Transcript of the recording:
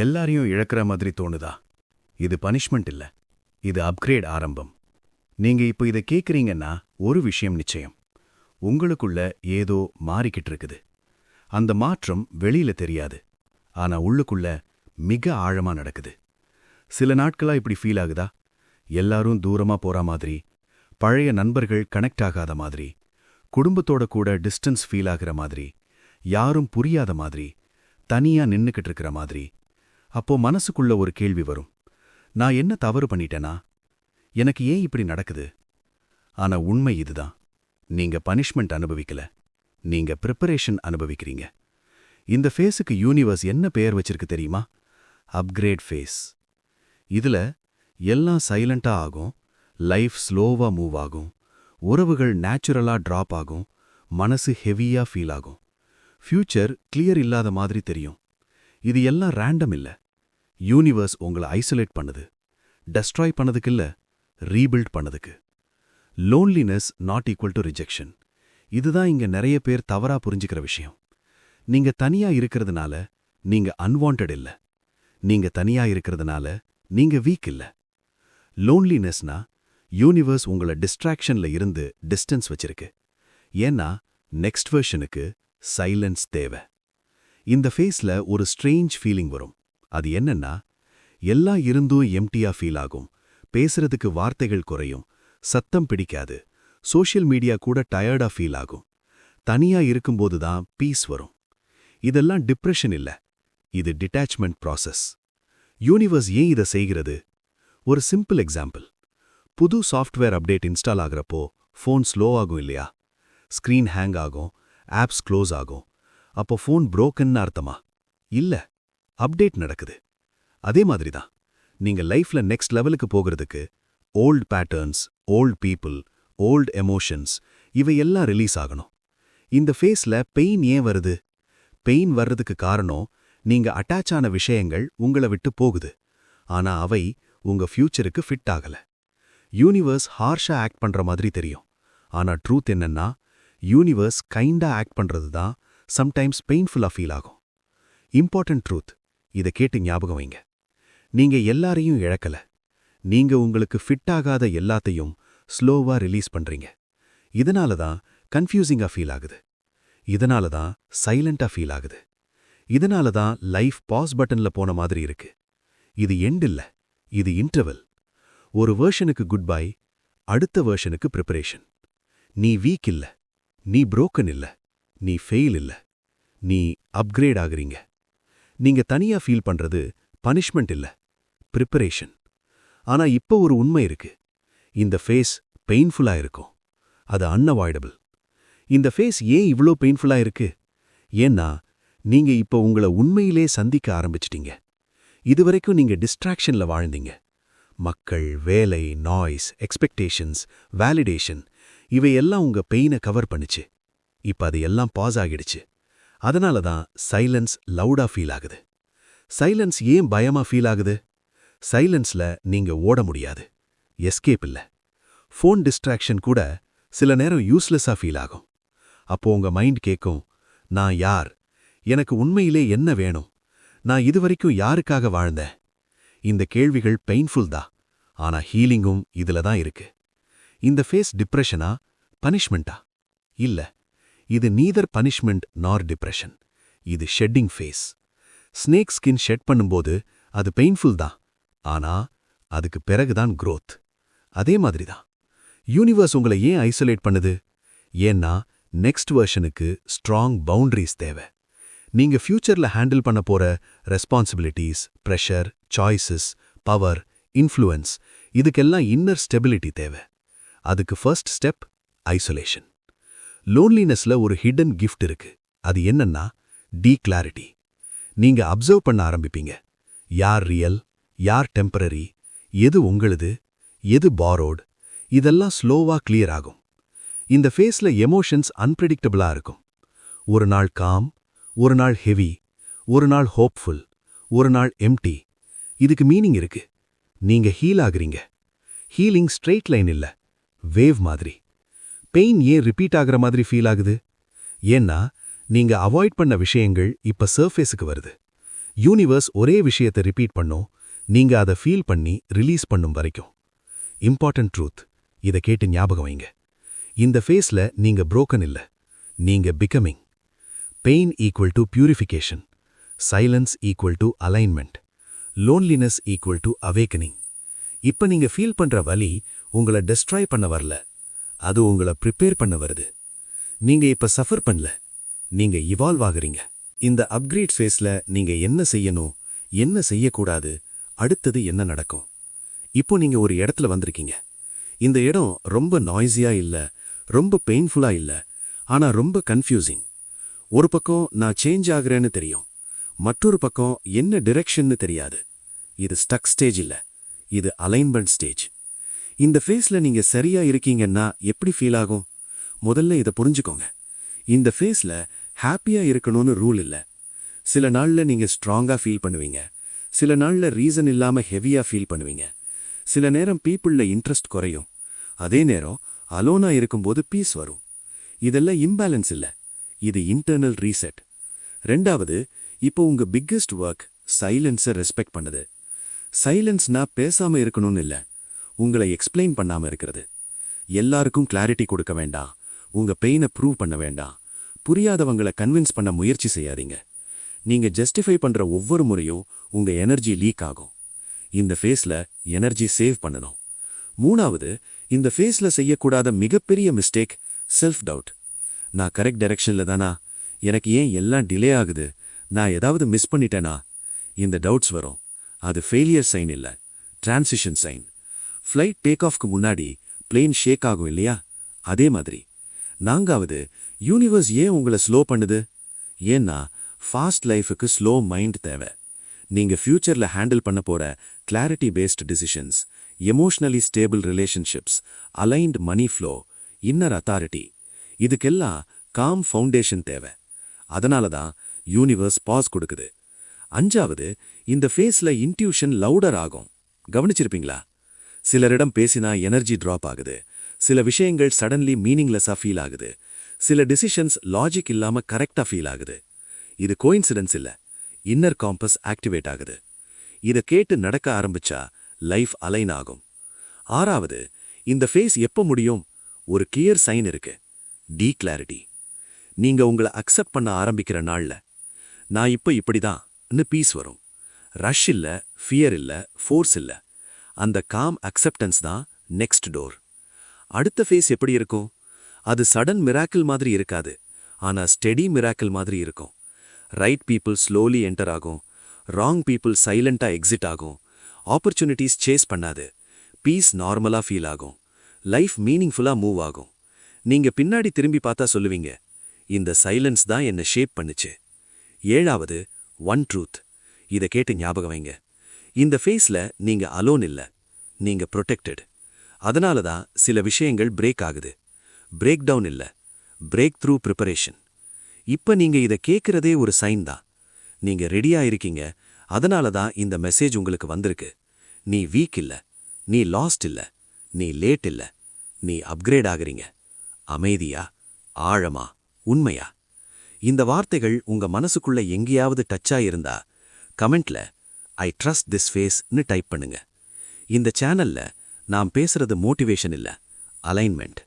எல்லாரையும் இழக்கிற மாதிரி தோணுதா? இது பனிஷ்மெண்ட் இல்ல. இது அப்கிரேட் ஆரம்பம். நீங்க இப்போ இதை கேக்குறீங்கன்னா ஒரு விஷயம் நிச்சயம். உங்களுக்குள்ள ஏதோ மாறிக்கிட்டு இருக்குது. அந்த மாற்றம் வெளியில தெரியாது. ஆனா உள்ளுக்குள்ள மிக ஆழமா நடக்குது. சில நாட்களா இப்படி ஃபீல் ஆகுதா? எல்லாரும் தூரமா போற மாதிரி பழைய நண்பர்கள் கனெக்ட் ஆகாத மாதிரி குடும்பத்தோட கூட டிஸ்டன்ஸ் ஃபீல் ஆகிற மாதிரி யாரும் புரியாத மாதிரி தனியா நின்னுக்கிட்டு இருக்கிற மாதிரி அப்போ மனசுக்குள்ள ஒரு கேள்வி வரும். நான் என்ன தவறு பண்ணிட்டேனா? எனக்கு ஏன் இப்படி நடக்குது? ஆனா உண்மை இதுதான். நீங்க பனிஷ்மெண்ட் அனுபவிக்கல. நீங்க ப்ரிப்பரேஷன் அனுபவிக்கிறீங்க. இந்த ஃபேஸுக்கு யூனிவர்ஸ் என்ன பெயர் வச்சிருக்கு தெரியுமா? Upgrade phase. இதுல எல்லாம் சைலண்டா ஆகும். லைஃப் ஸ்லோவா மூவ் ஆகும். உறவுகள் நேச்சுரலா டிராப் ஆகும். மனசு ஹெவியா ஃபீல் ஆகும். ஃபியூச்சர் கிளியர் இல்லாத மாதிரி தெரியும். இது எல்லாம் ரேண்டம் இல்ல. யூனிவர்ஸ் உங்களை ஐசோலேட் பண்ணுது. டெஸ்ட்ராய் பண்ணதுக்கு இல்ல ரீபில்ட் பண்ணதுக்கு. Loneliness not equal to rejection இதுதான் இங்க நிறைய பேர் தவறா புரிஞ்சுக்கிற விஷயம். நீங்க தனியா இருக்கிறதுனால நீங்க அன்வாண்டட் இல்ல. நீங்க தனியா இருக்கிறதுனால நீங்க வீக் இல்ல. லோன்லினஸ்னா யூனிவர்ஸ் உங்களை டிஸ்ட்ராக்ஷன்ல இருந்து டிஸ்டன்ஸ் வச்சிருக்கு. ஏன்னா நெக்ஸ்ட் வெர்ஷனுக்கு சைலன்ஸ் தேவை. இந்த ஃபேஸ்ல ஒரு ஸ்ட்ரேஞ்ச் ஃபீலிங் வரும். அது என்னன்னா எல்லாம் இருந்தும் எம்டியா ஃபீல் ஆகும் பேசுறதுக்கு வார்த்தைகள் குறையும் சத்தம் பிடிக்காது சோஷியல் மீடியா கூட டயர்டா ஃபீல் ஆகும். தனியா இருக்கும்போது தான் பீஸ் வரும். இதெல்லாம் டிப்ரெஷன் இல்ல இது டிட்டாச்மெண்ட் ப்ராசஸ் யூனிவர்ஸ் ஏன் இதை செய்கிறது? ஒரு சிம்பிள் எக்ஸாம்பிள் புது சாஃப்ட்வேர் அப்டேட் இன்ஸ்டால் ஆகிறப்போ ஃபோன் ஸ்லோ ஆகும் இல்லையா? ஸ்க்ரீன் ஹேங் ஆகும் ஆப்ஸ் க்ளோஸ் ஆகும். அப்போ ஃபோன் புரோக்கன்னு அர்த்தமா? இல்ல. அப்டேட் நடக்குது. அதே மாதிரி தான் நீங்க லைஃப்ல நெக்ஸ்ட் லெவலுக்கு போகிறதுக்கு old patterns old people old emotions இவையெல்லாம் ரிலீஸ் ஆகணும். இந்த ஃபேஸ்ல பெயின் ஏன் வருது? பெயின் வர்றதுக்கு காரணம் நீங்க அட்டாச் ஆன விஷயங்கள் உங்களை விட்டு போகுது. ஆனா அவை உங்க ஃபியூச்சருக்கு ஃபிட் ஆகல. யூனிவர்ஸ் ஹார்ஷா ஆக்ட் பண்ற மாதிரி தெரியும். ஆனா ட்ரூத் என்னன்னா யூனிவர்ஸ் கைண்டா ஆக்ட் பண்றது தான் சம்டைம்ஸ் பெயின்ஃபுல்லா ஃபீல் ஆகும். Important truth. இதை கேட்டு ஞாபகம் வைங்க. நீங்க எல்லாரையும் இழக்கல. நீங்க உங்களுக்கு ஃபிட் ஆகாத எல்லாத்தையும் ஸ்லோவா ரிலீஸ் பண்றீங்க. இதனால தான் கன்ஃபியூசிங்கா ஃபீல் ஆகுது. இதனால தான் சைலண்டா ஃபீல் ஆகுது. இதனால தான் லைஃப் பாஸ் பட்டன்ல போன மாதிரி இருக்கு. இது எண்ட் இல்ல. இது இன்டர்வல் ஒரு வேர்ஷனுக்கு குட் பை அடுத்த வேர்ஷனுக்கு ப்ரிப்பரேஷன் நீ வீக் இல்ல. நீ புரோக்கன் இல்ல. நீ ஃபெயில் இல்ல. நீ அப்கிரேட் ஆகுறீங்க. நீங்க தனியா ஃபீல் பண்றது பனிஷ்மெண்ட் இல்ல ப்ரிப்பரேஷன் ஆனா இப்போ ஒரு உண்மை இருக்கு. இந்த ஃபேஸ் பெயின்ஃபுல்லா இருக்கும். அது அன்அவாய்டபிள் இந்த ஃபேஸ் ஏன் இவ்ளோ பெயின்ஃபுல்லா இருக்கு? ஏன்னா நீங்க இப்போ உங்கள உண்மையிலே சந்திக்க ஆரம்பிச்சிட்டீங்க. இதுவரைக்கும் நீங்க டிஸ்ட்ராக்ஷன்ல வாழ்ந்தீங்க. மக்கள் வேலை நாய்ஸ் எக்ஸ்பெக்டேஷன்ஸ் வேலிடேஷன் இவையெல்லாம் உங்க பெயினை கவர் பண்ணுச்சு. இப்ப அது எல்லாம் பாஸ் ஆகிடுச்சு. அதனால தான் சைலன்ஸ் லவுடா ஃபீல் ஆகுது. சைலன்ஸ் ஏன் பயமா ஃபீல் ஆகுது? சைலன்ஸ்ல நீங்க ஓட முடியாது. எஸ்கேப் இல்ல. ஃபோன் டிஸ்ட்ராக்ஷன் கூட சில நேரம் யூஸ்லெஸ்ஸா ஃபீல் ஆகும். அப்போ உங்க மைண்ட் கேட்கும் நான் யார்? எனக்கு உண்மையிலே என்ன வேணும்? நான் இதுவரைக்கும் யாருக்காக வாழ்ந்தேன்? இந்த கேள்விகள் பெயின்ஃபுல் தான். ஆனா ஹீலிங்கும் இதுல தான் இருக்கு. இந்த ஃபேஸ் டிப்ரெஷனா பனிஷ்மெண்ட்டா இல்ல. இது நீதர் பனிஷ்மெண்ட் நார் டிப்ரெஷன் இது shedding phase snake skin shed பண்ணும்போது அது பெயின்ஃபுல் தான். ஆனா அதுக்கு பிறகுதான் க்ரோத் அதே மாதிரி தான் யூனிவர்ஸ் உங்களை ஏன் ஐசோலேட் பண்ணுது? ஏன்னா நெக்ஸ்ட் வெர்ஷனுக்கு ஸ்ட்ராங் பவுண்டரிஸ் தேவை. நீங்க ஃபியூச்சர்ல ஹேண்டில் பண்ண போற responsibilities pressure choices power influence இதுக்கெல்லாம் இன்னர் ஸ்டெபிலிட்டி தேவை. அதுக்கு ஃபர்ஸ்ட் ஸ்டெப் ஐசோலேஷன் லோன்லினஸ்ல ஒரு ஹிடன் கிஃப்ட் இருக்கு. அது என்னன்னா டீ கிளாரிட்டி நீங்க அப்சர்வ் பண்ண ஆரம்பிப்பீங்க. யார் ரியல் யார் டெம்பரரி எது உங்களுது எது பாரோடு இதெல்லாம் ஸ்லோவா கிளியர் ஆகும். இந்த ஃபேஸ்ல எமோஷன்ஸ் அன்பிரடிக்டபிளா இருக்கும். ஒரு நாள் காம் ஒரு நாள் ஹெவி ஒரு நாள் ஹோப்ஃபுல் ஒரு நாள் எம்டி இதுக்கு மீனிங் இருக்கு. நீங்க ஹீல் ஆகுறீங்க. ஹீலிங் ஸ்ட்ரெயிட் லைன் இல்ல. வேவ் மாதிரி. பெயின் ஏன் ரிப்பீட் ஆகுற மாதிரி ஃபீல் ஆகுது? ஏன்னா நீங்க அவாய்ட் பண்ண விஷயங்கள் இப்ப சர்ஃபேஸுக்கு வருது. யூனிவர்ஸ் ஒரே விஷயத்தை ரிப்பீட் பண்ணும். நீங்க அதை ஃபீல் பண்ணி ரிலீஸ் பண்ணும் வரைக்கும். இம்பார்ட்டன்ட் ட்ரூத் இதை கேட்டு ஞாபகம் வைங்க. இந்த ஃபேஸ்ல நீங்க புரோக்கன் இல்ல. நீங்க becoming pain equal to purification silence equal to alignment loneliness equal to awakening இப்ப நீங்க ஃபீல் பண்ற வலி உங்களை டெஸ்ட்ராய் பண்ண வரல. அது உங்களை ப்ரிப்பேர் பண்ண வருது. நீங்க இப்ப சஃபர் பண்ணல. நீங்க இவால்வ் ஆகுறீங்க. இந்த அப்கிரேட் ஃபேஸ்ல நீங்க என்ன செய்யணும் என்ன செய்யக்கூடாது அடுத்தது என்ன நடக்கும்? இப்போ நீங்க ஒரு இடத்துல வந்திருக்கீங்க. இந்த இடம் ரொம்ப நாய்ஸியா இல்ல ரொம்ப பெயின்ஃபுல்லா இல்ல ஆனா ரொம்ப கன்ஃபியூசிங் ஒரு பக்கம் நான் சேஞ்ச் ஆகுறேன்னு தெரியும். மற்றொரு பக்கம் என்ன டிரெக்ஷன்னு தெரியாது. இது ஸ்டக் ஸ்டேஜ் இல்ல. இது அலைன்மெண்ட் ஸ்டேஜ் இந்த ஃபேஸ்ல நீங்க சரியா இருக்கீங்கன்னா எப்படி ஃபீல் ஆகும்? முதல்ல இதை புரிஞ்சுக்கோங்க. இந்த ஃபேஸ்ல ஹாப்பியா இருக்கணும்னு ரூல் இல்ல. சில நாள்ல நீங்க ஸ்ட்ராங்கா ஃபீல் பண்ணுவீங்க. சில நாள்ல ரீசன் இல்லாம ஹெவியா ஃபீல் பண்ணுவீங்க. சில நேரம் பீப்புள்ல இன்ட்ரெஸ்ட் குறையும். அதே நேரம் அலோனா இருக்கும்போது பீஸ் வரும். இதெல்லாம் இம்பேலன்ஸ் இல்ல. இது இன்டர்னல் ரீசெட் ரெண்டாவது இப்போ உங்க பிக்கெஸ்ட் ஒர்க் சைலன்ஸை ரெஸ்பெக்ட் பண்ணுது. சைலன்ஸ்னா பேசாம இருக்கணும்னு இல்ல. உங்களை எக்ஸ்பிளைன் பண்ணாம இருக்கிறது. எல்லாருக்கும் கிளாரிட்டி கொடுக்க வேண்டாம். உங்க பெயினை ப்ரூவ் பண்ண வேண்டாம். புரியாதவங்களை கன்வின்ஸ் பண்ண முயற்சி செய்யாதீங்க. நீங்க ஜஸ்டிஃபை பண்ற ஒவ்வொரு முறையும் உங்க எனர்ஜி லீக் ஆகும். இந்த ஃபேஸ்ல எனர்ஜி சேவ் பண்ணணும். மூணாவது இந்த ஃபேஸ்ல செய்யக்கூடாத மிகப்பெரிய மிஸ்டேக் செல்ஃப் டவுட் நான் கரெக்ட் டைரக்ஷன்ல தானா? எனக்கு ஏன் எல்லாம் டிலே ஆகுது? நான் ஏதாவது மிஸ் பண்ணிட்டேனா? இந்த டவுட்ஸ் வரும். அது ஃபெயிலியர் சைன் இல்ல. டிரான்சிஷன் சைன் ஃப்ளைட் டேக் ஆஃப்க்கு முன்னாடி பிளேன் ஷேக் ஆகும் இல்லையா? அதே மாதிரி. நான்காவது யூனிவர்ஸ் ஏன் உங்களை ஸ்லோ பண்ணுது? ஏன்னா ஃபாஸ்ட் லைஃபுக்கு ஸ்லோ மைண்ட் தேவை. நீங்க ஃபியூச்சர்ல ஹேண்டில் பண்ண போற clarity based decisions emotionally stable relationships aligned money flow inner authority இதுக்கெல்லாம் காம் ஃபவுண்டேஷன் தேவை. அதனால தான் யூனிவர்ஸ் பாஸ் கொடுக்குது. அஞ்சாவது இந்த ஃபேஸ்ல இன்ட்யூஷன் லவுடர் ஆகும். கவனிச்சிருப்பீங்களா? சிலரிடம் பேசினா எனர்ஜி டிராப் ஆகுது. சில விஷயங்கள் சடன்லி மீனிங்லெஸ்ஸாக ஃபீல் ஆகுது. சில டிசிஷன்ஸ் லாஜிக் இல்லாம கரெக்டா ஃபீல் ஆகுது. இது கோயின்சிடன்ஸ் இல்ல. இன்னர் காம்பஸ் ஆக்டிவேட் ஆகுது. இத கேட்டு நடக்க ஆரம்பிச்சா லைஃப் அலைன் ஆகும். ஆறாவது இந்த ஃபேஸ் எப்ப முடியும்? ஒரு கிளியர் சைன் இருக்கு. டி கிளாரிட்டி நீங்க உங்களை அக்செப்ட் பண்ண ஆரம்பிக்கிற நாள்ல. நான் இப்ப இப்படிதான். பீஸ் வரும். ரஷ் இல்ல ஃபியர் இல்ல ஃபோர்ஸ் இல்ல. அந்த காம் அக்செப்டன்ஸ் தான் நெக்ஸ்ட் டோர் அடுத்த ஃபேஸ் எப்படி இருக்கும்? அது சடன் மிராக்கிள் மாதிரி இருக்காது. ஆனா ஸ்டெடி மிராக்கிள் மாதிரி இருக்கும். ரைட் பீப்புள் ஸ்லோலி என்டர் ஆகும். ராங் பீப்புள் சைலண்டா எக்ஸிட் ஆகும். ஆப்பர்ச்சுனிட்டிஸ் சேஸ் பண்ணாது. பீஸ் நார்மலா ஃபீல் ஆகும். லைஃப் மீனிங்ஃபுல்லாக மூவ் ஆகும். நீங்க பின்னாடி திரும்பி பார்த்தா சொல்லுவீங்க இந்த சைலன்ஸ் தான் என்ன ஷேப் பண்ணுச்சு. ஏழாவது ஒன் ட்ரூத் இதை கேட்டு ஞாபகம் வைங்க. இந்த ஃபேஸ்ல நீங்க அலோன் இல்ல. நீங்க ப்ரொடெக்டட் அதனால தான் சில விஷயங்கள் பிரேக் ஆகுது. பிரேக் டவுன் இல்ல. பிரேக் த்ரூ ப்ரிப்பரேஷன் இப்ப நீங்க இத கேட்குறதே ஒரு சைன் தான். நீங்க ரெடியா இருக்கீங்க. அதனால தான் இந்த மெசேஜ் உங்களுக்கு வந்திருக்கு. நீ வீக் இல்ல. நீ லாஸ்ட் இல்ல. நீ லேட் இல்ல. நீ அப்கிரேட் ஆகிறீங்க. அமைதியா? ஆழமா? உண்மையா? இந்த வார்த்தைகள் உங்க மனசுக்குள்ள எங்கேயாவது டச்சா இருந்தா கமெண்ட்ல ஐ ட்ரஸ்ட் திஸ் ஃபேஸ்னு டைப் பண்ணுங்க. இந்த சேனல்ல நாம் பேசுறது மோட்டிவேஷன் இல்ல அலைன்மெண்ட்